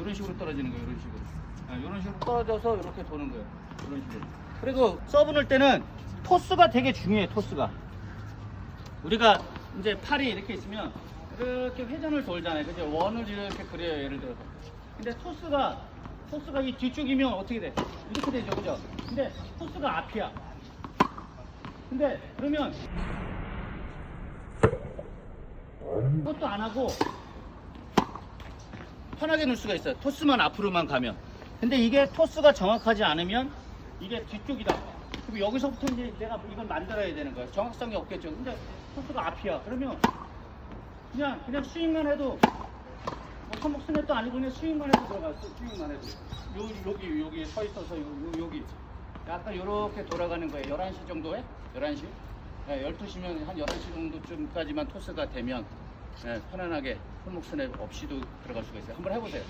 이런 식으로 떨어지는 거예요. 이런 식으로. 아, 이런 식으로 떨어져서 이렇게 도는 거예요. 이런 식으로. 그리고 서브 넣을 때는 토스가 되게 중요해. 토스가. 우리가 이제 팔이 이렇게 있으면 이렇게 회전을 돌잖아요. 그죠? 원을 이렇게 그려요. 예를 들어서. 근데 토스가 토스가 이 뒤쪽이면 어떻게 돼? 이렇게 되죠. 그죠? 근데 토스가 앞이야. 근데 그러면 그것도 안 하고 편하게 놓을 수가 있어요. 토스만 앞으로만 가면. 근데 이게 토스가 정확하지 않으면 이게 뒤쪽이다. 그럼 여기서부터 이제 내가 이걸 만들어야 되는 거예요. 정확성이 없겠죠. 근데 토스가 앞이야. 그러면 그냥 그냥 스윙만 해도 뭐 손목 스냅도 아니고 그냥 스윙만 해도 들어갔어. 스윙만 해도. 요, 여기 여기 서 있어서 요, 요, 여기 약간 요렇게 돌아가는 거예요. 11시 정도에? 11시? 네, 12시면 한 11시 정도쯤까지만 토스가 되면 네, 편안하게 손목 스냅 없이도 들어갈 수가 있어요. 한번 해보세요.